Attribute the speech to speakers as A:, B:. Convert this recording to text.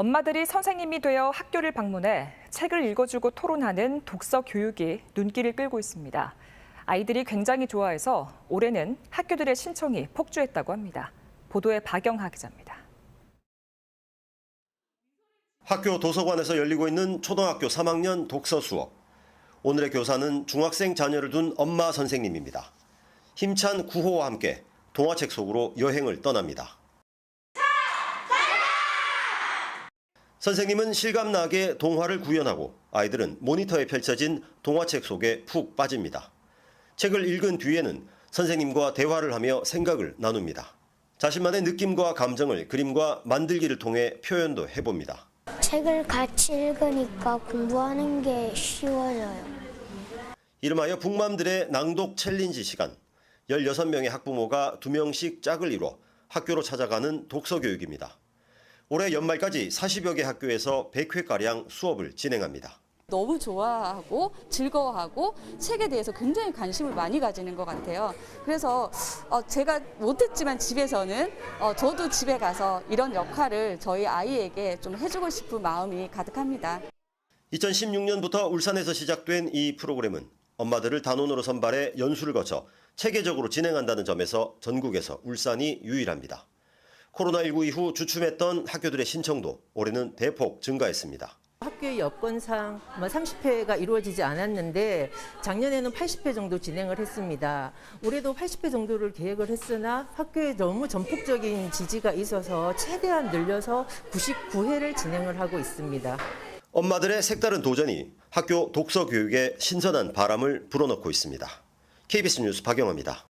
A: 엄마들이 선생님이 되어 학교를 방문해 책을 읽어주고 토론하는 독서 교육이 눈길을 끌고 있습니다. 아이들이 굉장히 좋아해서 올해는 학교들의 신청이 폭주했다고 합니다. 보도에 박영하 기자입니다.
B: 학교 도서관에서 열리고 있는 초등학교 3학년 독서 수업. 오늘의 교사는 중학생 자녀를 둔 엄마 선생님입니다. 힘찬 구호와 함께 동화책 속으로 여행을 떠납니다. 선생님은 실감나게 동화를 구현하고 아이들은 모니터에 펼쳐진 동화책 속에 푹 빠집니다. 책을 읽은 뒤에는 선생님과 대화를 하며 생각을 나눕니다. 자신만의 느낌과 감정을 그림과 만들기를 통해 표현도 해봅니다.
C: 책을 같이 읽으니까 공부하는 게 쉬워져요.
B: 이름하여 북맘들의 낭독 챌린지 시간. 16명의 학부모가 2명씩 짝을 이뤄 학교로 찾아가는 독서 교육입니다. 올해 연말까지 40여 개 학교에서 100회가량 수업을 진행합니다.
D: 너무 좋아하고 즐거워하고 책에 대해서 굉장히 관심을 많이 가지는 것 같아요. 그래서 어, 제가 못했지만 집에서는 어, 저도 집에 가서 이런 역할을 저희 아이에게 좀 해주고 싶은 마음이 가득합니다.
B: 2016년부터 울산에서 시작된 이 프로그램은 엄마들을 단원으로 선발해 연수를 거쳐 체계적으로 진행한다는 점에서 전국에서 울산이 유일합니다. 코로나19 이후 주춤했던 학교들의 신청도 올해는 대폭 증가했습니다.
E: 학교의 여건상 30회가 이루어지지 않았는데 작년에는 80회 정도 진행을 했습니다. 올해도 80회 정도를 계획을 했으나 학교에 너무 전폭적인 지지가 있어서 최대한 늘려서 99회를 진행을 하고 있습니다.
B: 엄마들의 색다른 도전이 학교 독서 교육에 신선한 바람을 불어넣고 있습니다. KBS 뉴스 박영화입니다.